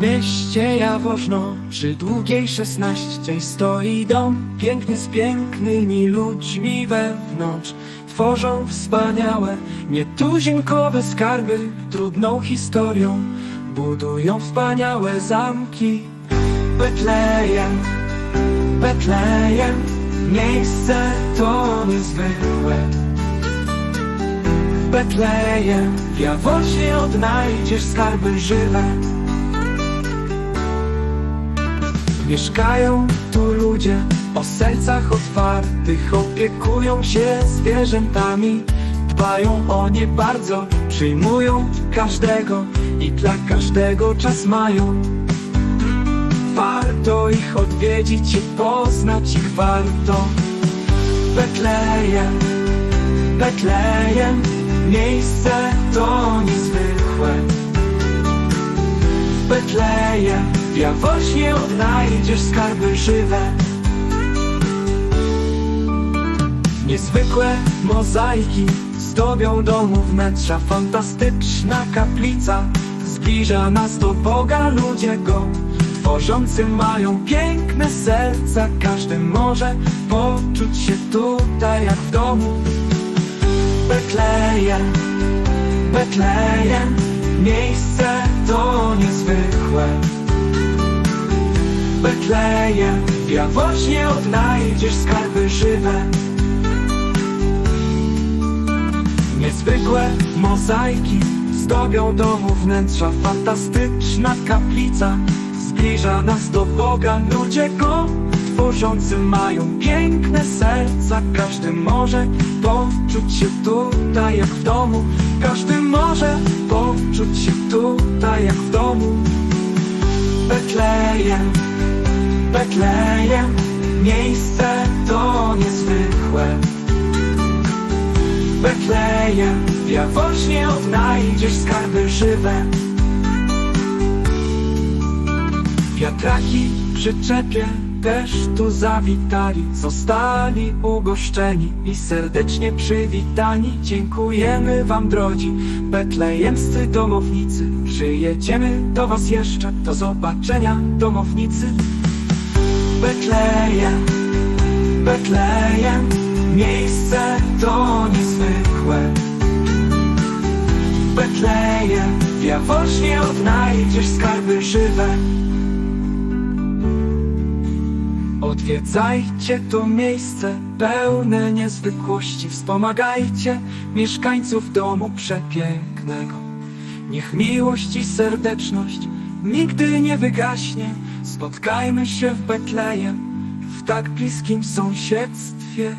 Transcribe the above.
mieście Jaworzno Przy długiej szesnaście stoi dom. Piękny z pięknymi ludźmi wewnątrz Tworzą wspaniałe, nietuzinkowe skarby Trudną historią budują wspaniałe zamki. Betlejem, Betlejem Miejsce to niezwykłe. W Betlejem W Jaworznie odnajdziesz skarby żywe Mieszkają tu ludzie o sercach otwartych Opiekują się zwierzętami Dbają o nie bardzo Przyjmują każdego I dla każdego czas mają. Warto ich odwiedzić i poznać ich warto. Betlejem Betlejem Miejsce to Betlejem W Jaworznie odnajdziesz skarby żywe. Niezwykłe mozaiki zdobią domu wnętrza Fantastyczna kaplica zbliża nas do Boga. Ludzie Go tworzący mają piękne serca. Każdy może poczuć się tutaj jak w domu. Betlejem, Betlejem Miejsce to niezwykłe Betlejem. W Jaworznie odnajdziesz skarby żywe. Niezwykłe mozaiki zdobią domu wnętrza. Fantastyczna kaplica zbliża nas do Boga. Ludzie Go tworzący mają piękne serca. Każdy może poczuć się tutaj jak w domu. Każdy może poczuć się tutaj jak w domu. Betlejem, Betlejem. Miejsce to niezwykłe. Betlejem. W Jaworznie odnajdziesz skarby żywe. Wiatraki przyczepie też tu zawitali. Zostali ugoszczeni i serdecznie przywitani. Dziękujemy wam drodzy betlejemscy domownicy. Przyjedziemy do was jeszcze, do zobaczenia domownicy Betlejem, Betlejem Miejsce to niezwykłe. Betlejem W Jaworznie odnajdziesz skarby żywe. Odwiedzajcie to miejsce pełne niezwykłości. Wspomagajcie mieszkańców domu przepięknego. Niech miłość i serdeczność nigdy nie wygaśnie. Spotkajmy się w Betlejem w tak bliskim sąsiedztwie